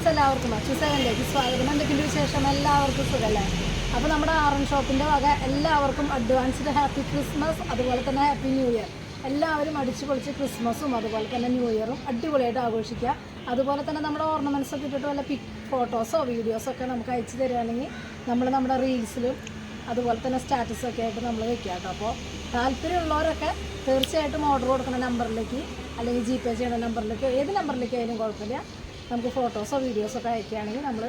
Friends എല്ലാവർക്കും അച്ചു സെവനിലേക്ക് സ്വാഗതം. എന്തൊക്കെയുണ്ട് വിശേഷം? എല്ലാവർക്കും സുഖമല്ലേ? അപ്പോൾ നമ്മുടെ ആറൻ ഷോപ്പിന്റെ വക എല്ലാവർക്കും അഡ്വാൻസ്ഡ് ഹാപ്പി ക്രിസ്മസ് അതുപോലെ തന്നെ ഹാപ്പി ന്യൂ ഇയർ എല്ലാവരും അടിച്ചു പൊളിച്ച് ക്രിസ്മസും അതുപോലെ തന്നെ ന്യൂ ഇയറും അടിപൊളിയായിട്ട് ആഘോഷിക്കുക. അതുപോലെ തന്നെ നമ്മുടെ ഓർണമെന്റ്സ് ഒക്കെ ഇട്ടിട്ട് വല്ല പിക് ഫോട്ടോസോ വീഡിയോസോ ഒക്കെ നമുക്ക് അയച്ചു തരികയാണെങ്കിൽ നമ്മൾ നമ്മുടെ റീൽസിലും അതുപോലെ തന്നെ സ്റ്റാറ്റസൊക്കെ ആയിട്ട് നമ്മൾ വെക്കുക കേട്ടോ. അപ്പോൾ താല്പര്യമുള്ളവരൊക്കെ തീർച്ചയായിട്ടും ഓർഡർ കൊടുക്കുന്ന നമ്പറിലേക്ക് അല്ലെങ്കിൽ ജി പേ ചെയ്യുന്ന നമ്പറിലേക്ക് ഏത് നമ്പറിലേക്ക് ആയാലും കുഴപ്പമില്ല. നമുക്ക് ഫോട്ടോസോ വീഡിയോസോ ഒക്കെ അയക്കുകയാണെങ്കിൽ നമ്മൾ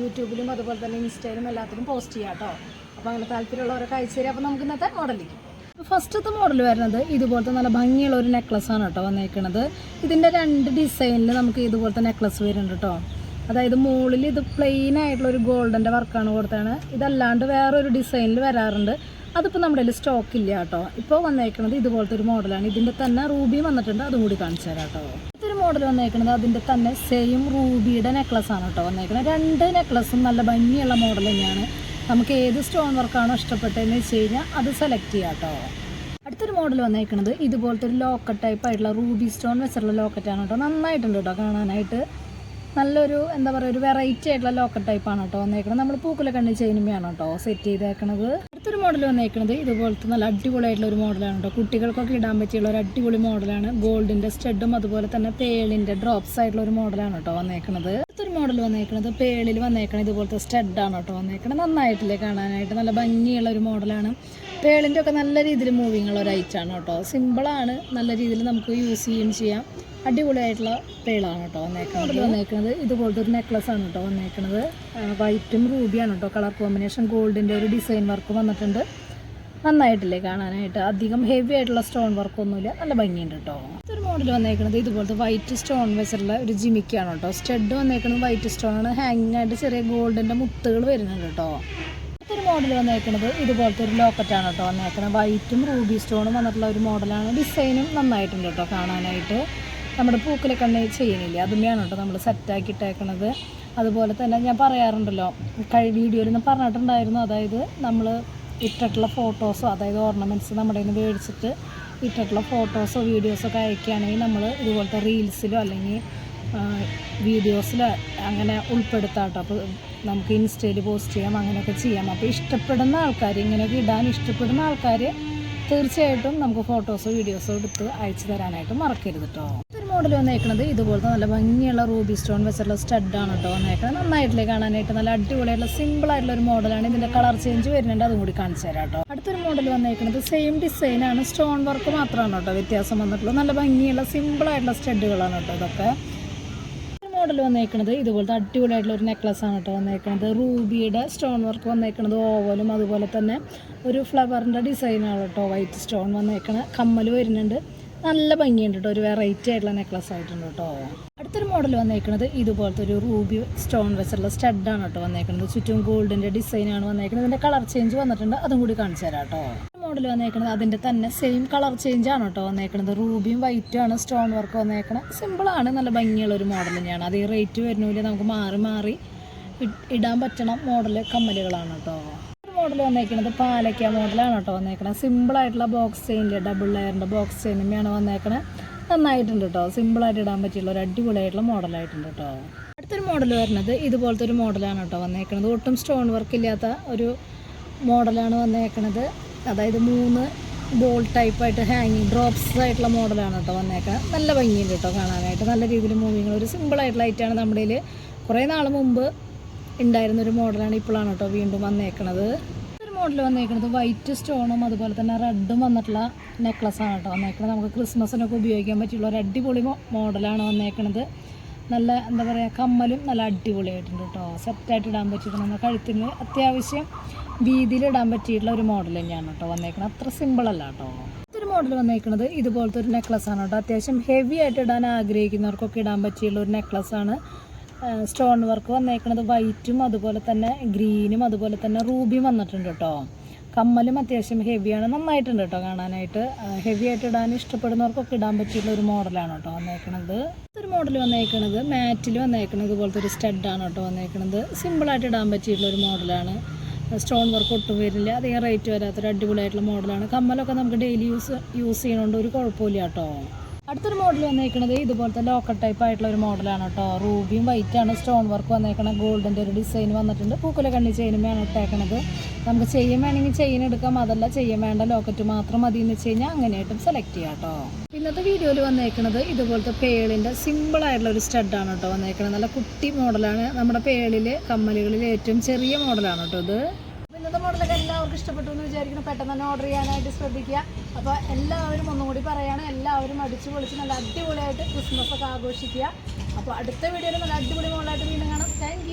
യൂട്യൂബിലും അതുപോലെ തന്നെ ഇൻസ്റ്റയിലും എല്ലാത്തിലും പോസ്റ്റ് ചെയ്യാം കേട്ടോ. അപ്പോൾ അങ്ങനെ താല്പര്യമുള്ളവരൊക്കെ അയച്ചു തരാം. അപ്പോൾ നമുക്ക് ഇന്നത്തെ മോഡലിക്കും ഫസ്റ്റത്തെ മോഡൽ വരുന്നത് ഇതുപോലത്തെ നല്ല ഭംഗിയുള്ള ഒരു നെക്ലസ് ആണ് കേട്ടോ വന്നേക്കുന്നത് ഇതിന്റെ രണ്ട് ഡിസൈനിൽ നമുക്ക് ഇതുപോലത്തെ നെക്ലസ് വരുന്നുണ്ട് കേട്ടോ. അതായത് മുകളിൽ ഇത് പ്ലെയിൻ ആയിട്ടുള്ള ഒരു ഗോൾഡന്റെ വർക്കാണ് കൊടുത്താണ് ഇതല്ലാണ്ട് വേറൊരു ഡിസൈനിൽ വരാറുണ്ട്. അതിപ്പോൾ നമ്മുടെ കയ്യിൽ സ്റ്റോക്ക് ഇല്ല കേട്ടോ. ഇപ്പോൾ വന്നേക്കുന്നത് ഇതുപോലത്തെ ഒരു മോഡലാണ് ഇതിന്റെ തന്നെ റൂബി വന്നിട്ടുണ്ട്. അതും കൂടി കാണിച്ചു തരാം കേട്ടോ. മോഡൽ വന്നേക്കുന്നത് അതിന്റെ തന്നെ സെയിം റൂബിയുടെ നെക്ലസ് ആണ് കേട്ടോ വന്നേക്കുന്നത് രണ്ട് നെക്ലസും നല്ല ഭംഗിയുള്ള മോഡൽ തന്നെയാണ്. നമുക്ക് ഏത് സ്റ്റോൺ വർക്കാണോ ഇഷ്ടപ്പെട്ടതെന്ന് വെച്ച് കഴിഞ്ഞാൽ അത് സെലക്ട് ചെയ്യാം കേട്ടോ. അടുത്തൊരു മോഡൽ വന്നേക്കുന്നത് ഇതുപോലത്തെ ഒരു ലോക്കറ്റ് ടൈപ്പ് ആയിട്ടുള്ള റൂബി സ്റ്റോൺ വെച്ചിട്ടുള്ള ലോക്കറ്റാണ് കേട്ടോ. നന്നായിട്ടുണ്ട് കേട്ടോ കാണാനായിട്ട്. നല്ലൊരു എന്താ പറയുക ഒരു വെറൈറ്റി ആയിട്ടുള്ള ലോക്കറ്റ് ടൈപ്പാണ് കേട്ടോ വന്നേക്കുന്നത് നമ്മൾ പൂക്കുല കണ്ണി ചെയിനുമയാണ് കേട്ടോ സെറ്റ് ചെയ്തേക്കണത്. അടുത്തൊരു മോഡൽ വന്നേക്കുന്നത് ഇതുപോലത്തെ നല്ല അടിപൊളിയായിട്ടുള്ള ഒരു മോഡലാണ് കേട്ടോ കുട്ടികൾക്കൊക്കെ ഇടാൻ പറ്റിയുള്ള ഒരു അടിപൊളി മോഡലാണ് ഗോൾഡിന്റെ സ്റ്റഡും അതുപോലെ തന്നെ തേളിന്റെ ഡ്രോപ്സ് ആയിട്ടുള്ള ഒരു മോഡലാണ് കേട്ടോ വന്നേക്കുന്നത് അടുത്തൊരു മോഡൽ വന്നേക്കുന്നത് പേളിൽ വന്നേക്കണത് ഇതുപോലത്തെ സ്റ്റഡാണ് കേട്ടോ വന്നേക്കണത്. നന്നായിട്ടില്ലേ കാണാനായിട്ട് നല്ല ഭംഗിയുള്ള ഒരു മോഡലാണ് പേളിന്റെ ഒക്കെ നല്ല രീതിയിൽ മൂവിങ് ഉള്ള ഒരു ഐറ്റാണ് കേട്ടോ. സിമ്പിളാണ് നല്ല രീതിയിൽ നമുക്ക് യൂസ് ചെയ്യുകയും ചെയ്യാം. അടിപൊളിയായിട്ടുള്ള പേളാണ് കേട്ടോ വന്നേക്കുന്നത് വന്നേക്കുന്നത് ഇതുപോലത്തെ ഒരു നെക്ലസ് ആണ് കേട്ടോ വന്നേക്കുന്നത് വൈറ്റും റൂബിയാണ് കേട്ടോ. കളർ കോമ്പിനേഷൻ ഗോൾഡിന്റെ ഒരു ഡിസൈൻ വർക്ക് വന്നിട്ടുണ്ട്. നന്നായിട്ടില്ലേ കാണാനായിട്ട്. അധികം ഹെവി ആയിട്ടുള്ള സ്റ്റോൺ വർക്കൊന്നുമില്ല നല്ല ഭംഗിയുണ്ട് കേട്ടോ. ഒരു മോഡൽ വന്നേക്കുന്നത് ഇതുപോലത്തെ വൈറ്റ് സ്റ്റോൺ വെച്ചിട്ടുള്ള ഒരു ജിമിക്കാണ് കേട്ടോ. സ്റ്റഡ് വന്നേക്കുന്നത് വൈറ്റ് സ്റ്റോൺ ആണ്. ഹാങ്ങിങ് ആയിട്ട് ചെറിയ ഗോൾഡിന്റെ മുത്തുകൾ വരുന്നുണ്ട് കേട്ടോ. ഒരു മോഡൽ വന്നേക്കുന്നത് ഇതുപോലത്തെ ഒരു ലോക്കറ്റാണ് കേട്ടോ വന്നേക്കുന്നത് വൈറ്റും റൂബി സ്റ്റോണും വന്നിട്ടുള്ള ഒരു മോഡലാണ് ഡിസൈനും നന്നായിട്ടുണ്ട് കേട്ടോ കാണാനായിട്ട്. നമ്മുടെ പൂക്കിലെ കണ്ണ് ചെയ്യണില്ലേ അതുമ്മയാണ് കേട്ടോ നമ്മൾ സെറ്റാക്കി ഇട്ടേക്കണത്. അതുപോലെ തന്നെ ഞാൻ പറയാറുണ്ടല്ലോ കഴി വീഡിയോയിൽ നിന്ന് പറഞ്ഞിട്ടുണ്ടായിരുന്നു. അതായത് നമ്മൾ ഇട്ടിട്ടുള്ള ഫോട്ടോസോ അതായത് ഓർണമെന്റ്സ് നമ്മുടെ കയ്യിൽ നിന്ന് മേടിച്ചിട്ട് ഇട്ടിട്ടുള്ള ഫോട്ടോസോ വീഡിയോസോ ഒക്കെ അയക്കുകയാണെങ്കിൽ നമ്മൾ ഇതുപോലത്തെ റീൽസിലോ അല്ലെങ്കിൽ വീഡിയോസിലോ അങ്ങനെ ഉൾപ്പെടുത്താട്ടോ അപ്പോൾ നമുക്ക് ഇൻസ്റ്റയിൽ പോസ്റ്റ് ചെയ്യാം അങ്ങനെയൊക്കെ ചെയ്യാം. അപ്പോൾ ഇഷ്ടപ്പെടുന്ന ആൾക്കാർ ഇങ്ങനെയൊക്കെ ഇടാൻ ഇഷ്ടപ്പെടുന്ന ആൾക്കാർ തീർച്ചയായിട്ടും നമുക്ക് ഫോട്ടോസോ വീഡിയോസോ എടുത്ത് അയച്ചു തരാനായിട്ട് മറക്കരുത് കേട്ടോ. മോഡൽ വന്നേക്കുന്നത് ഇതുപോലത്തെ നല്ല ഭംഗിയുള്ള റൂബി സ്റ്റോൺ വെച്ചിട്ടുള്ള സ്റ്റഡാണ് കേട്ടോ വന്നേക്കുന്നത് നന്നായിട്ടില്ലേ കാണാനായിട്ട്? നല്ല അടിപൊളിയായിട്ടുള്ള സിമ്പിൾ ആയിട്ടുള്ള ഒരു മോഡലാണ് ഇതിന്റെ കളർ ചേഞ്ച് വരുന്നുണ്ട്. അതും കൂടി കാണിച്ചു തരാം കേട്ടോ. അടുത്തൊരു മോഡൽ വന്നേക്കുന്നത് സെയിം ഡിസൈനാണ് സ്റ്റോൺ വർക്ക് മാത്രമാണ് കേട്ടോ. വ്യത്യാസം വന്നിട്ടുള്ളത്. നല്ല ഭംഗിയുള്ള സിമ്പിൾ ആയിട്ടുള്ള സ്റ്റഡുകളാണ് കേട്ടോ ഇതൊക്കെ. മോഡൽ വന്നേക്കുന്നത് ഇതുപോലത്തെ അടിപൊളിയായിട്ടുള്ള ഒരു നെക്ലസ് ആണ് കേട്ടോ വന്നേക്കുന്നത് റൂബിയുടെ സ്റ്റോൺ വർക്ക് വന്നേക്കുന്നത് ഓവലും അതുപോലെ തന്നെ ഒരു ഫ്ലവറിന്റെ ഡിസൈനാണ് കേട്ടോ. വൈറ്റ് സ്റ്റോൺ വന്നേക്കണ കമ്മൽ വരുന്നുണ്ട്. നല്ല ഭംഗിയുണ്ട് കേട്ടോ ഒരു വെറൈറ്റി ആയിട്ടുള്ള നെക്ലസ് ആയിട്ടുണ്ട് കേട്ടോ അടുത്തൊരു മോഡൽ വന്നേക്കുന്നത് ഇതുപോലത്തെ ഒരു റൂബി സ്റ്റോൺ വെച്ചുള്ള സ്റ്റഡാണ് കേട്ടോ വന്നേക്കുന്നത് ചുറ്റും ഗോൾഡിന്റെ ഡിസൈനാണ് വന്നേക്കുന്നത് ഇതിന്റെ കളർ ചേഞ്ച് വന്നിട്ടുണ്ട്. അതും കൂടി കാണിച്ചു തരാം കേട്ടോ മോഡൽ വന്നേക്കുന്നത് അതിന്റെ തന്നെ സെയിം കളർ ചേഞ്ച് ആണ് കേട്ടോ വന്നേക്കുന്നത് റൂബിയും വൈറ്റും ആണ് സ്റ്റോൺ വർക്ക് വന്നേക്കുന്നത് സിമ്പിളാണ് നല്ല ഭംഗിയുള്ള ഒരു മോഡൽ തന്നെയാണ്. അത് ഈ റേറ്റ് വരുന്നില്ല? നമുക്ക് മാറി മാറി ഇടാൻ പറ്റണം മോഡൽ കമ്മലുകളാണ് കേട്ടോ മോഡൽ വന്നേക്കുന്നത് പാലക്ക മോഡലാണ് കേട്ടോ വന്നേക്കണത്. സിമ്പിളായിട്ടുള്ള ബോക്സ് ചെയിനിൽ ഡബിൾ ലെയറിന്റെ ബോക്സ് ചെയിനുമാണ് വന്നേക്കണത്. നന്നായിട്ടുണ്ട് കേട്ടോ. സിമ്പിളായിട്ട് ഇടാൻ പറ്റിയുള്ള ഒരു അടിപൊളിയായിട്ടുള്ള മോഡലായിട്ടുണ്ട് കേട്ടോ. അടുത്തൊരു മോഡൽ വരുന്നത് ഇതുപോലത്തെ ഒരു മോഡലാണ് കേട്ടോ വന്നേക്കണത്. ഒട്ടും സ്റ്റോൺ വർക്ക് ഇല്ലാത്ത ഒരു മോഡലാണ് വന്നേക്കണത്. അതായത് മൂന്ന് ബോൾ ടൈപ്പായിട്ട് ഹാങ്ങിങ് ഡ്രോപ്സ് ആയിട്ടുള്ള മോഡലാണ് കേട്ടോ വന്നേക്കുന്നത് നല്ല ഭംഗിയുണ്ട് കേട്ടോ കാണാനായിട്ട്. നല്ല രീതിയിൽ മൂവിങ് ഒരു സിമ്പിളായിട്ടുള്ള ഐറ്റാണ് നമ്മുടെ കുറേ നാൾ മുമ്പ് ഉണ്ടായിരുന്ന ഒരു മോഡലാണ് ഇപ്പോഴാണ് കേട്ടോ വീണ്ടും വന്നേക്കണത്. ഒരു മോഡൽ വന്നേക്കുന്നത് വൈറ്റ് സ്റ്റോണും അതുപോലെ തന്നെ റെഡും വന്നിട്ടുള്ള നെക്ലസ് ആണ് കേട്ടോ വന്നേക്കുന്നത് നമുക്ക് ക്രിസ്മസിനൊക്കെ ഉപയോഗിക്കാൻ പറ്റിയുള്ള ഒരു അടിപൊളി മോഡലാണ് വന്നേക്കണത്. നല്ല എന്താ പറയുക കമ്മലും നല്ല അടിപൊളിയായിട്ടുണ്ട് കേട്ടോ. സെറ്റായിട്ട് ഇടാൻ പറ്റിയിട്ട് നമ്മുടെ കഴുത്തിന് അത്യാവശ്യം വീതിയിൽ ഇടാൻ പറ്റിയിട്ടുള്ള ഒരു മോഡൽ തന്നെയാണ് കേട്ടോ വന്നേക്കുന്നത് അത്ര സിമ്പിൾ അല്ല കേട്ടോ. ഒരു മോഡൽ വന്നേക്കുന്നത് ഇതുപോലത്തെ ഒരു നെക്ലസ് ആണ് കേട്ടോ. അത്യാവശ്യം ഹെവി ആയിട്ട് ഇടാൻ ആഗ്രഹിക്കുന്നവർക്കൊക്കെ ഇടാൻ പറ്റിയുള്ള ഒരു നെക്ലസ് ആണ്. സ്റ്റോൺ വർക്ക് വന്നേക്കുന്നത് വൈറ്റും അതുപോലെ തന്നെ ഗ്രീനും അതുപോലെ തന്നെ റൂബിയും വന്നിട്ടുണ്ട് കേട്ടോ കമ്മലും അത്യാവശ്യം ഹെവിയാണ് നന്നായിട്ടുണ്ട് കേട്ടോ കാണാനായിട്ട്. ഹെവി ആയിട്ട് ഇടാൻ ഇഷ്ടപ്പെടുന്നവർക്കൊക്കെ ഇടാൻ പറ്റിയുള്ള ഒരു മോഡലാണ് കേട്ടോ വന്നേക്കണത്. ഒരു മോഡൽ വന്നേക്കണത് മാറ്റിൽ വന്നേക്കണത് ഇതുപോലത്തെ ഒരു സ്റ്റഡാണ് കേട്ടോ വന്നേക്കണത്. സിമ്പിളായിട്ട് ഇടാൻ പറ്റിയിട്ടുള്ള ഒരു മോഡലാണ് സ്റ്റോൺ വർക്ക് ഒട്ടും വരില്ല അധികം റേറ്റ് വരാത്തൊരു അടിപൊളിയായിട്ടുള്ള മോഡലാണ് കമ്മലൊക്കെ നമുക്ക് ഡെയിലി യൂസ് യൂസ് ചെയ്യണോണ്ട് ഒരു കുഴപ്പമില്ല കേട്ടോ അടുത്തൊരു മോഡൽ വന്നേക്കുന്നത് ഇതുപോലത്തെ ലോക്കൽ ടൈപ്പ് ആയിട്ടുള്ള ഒരു മോഡലാണ് കേട്ടോ. റൂബിയും വൈറ്റ് ആണ്. സ്റ്റോൺ വർക്ക് വന്നേക്കണത് ഗോൾഡിന്റെ ഒരു ഡിസൈൻ വന്നിട്ടുണ്ട്. പൂക്കല കണ്ണി ചെയിനും വേണം ഇട്ടേക്കണത്. നമുക്ക് ചെയ്യാൻ വേണമെങ്കിൽ ചെയിൻ എടുക്കാം. അതല്ല ചെയ്യാൻ വേണ്ട ലോക്കറ്റ് മാത്രം മതി എന്ന് വെച്ച് കഴിഞ്ഞാൽ അങ്ങനെയായിട്ടും സെലക്ട് ചെയ്യാം കേട്ടോ. ഇന്നത്തെ വീഡിയോയിൽ വന്നേക്കുന്നത് ഇതുപോലത്തെ പേളിന്റെ സിമ്പിൾ ആയിട്ടുള്ള ഒരു സ്റ്റഡാണ് കേട്ടോ വന്നേക്കുന്നത് നല്ല കുട്ടി മോഡലാണ് നമ്മുടെ പേളിൽ കമ്മലുകളിൽ ഏറ്റവും ചെറിയ മോഡലാണ് കേട്ടോ ഇത്. ഇന്നത്തെ മോഡലൊക്കെ എല്ലാവർക്കും ഇഷ്ടപ്പെട്ടു എന്ന് വിചാരിക്കുന്നു. പെട്ടെന്ന് തന്നെ ഓർഡർ ചെയ്യാനായിട്ട് ശ്രദ്ധിക്കുക. അപ്പോൾ എല്ലാവരും ഒന്നും കൂടി എല്ലാവരും അടിച്ചു പൊളിച്ച് നല്ല അടിപൊളിയായിട്ട് ക്രിസ്മസ് ഒക്കെ ആഘോഷിക്കുക. അപ്പോൾ അടുത്ത വീഡിയോയിൽ നല്ല അടിപൊളി മോളായിട്ട് വീണ്ടും കാണാം. താങ്ക്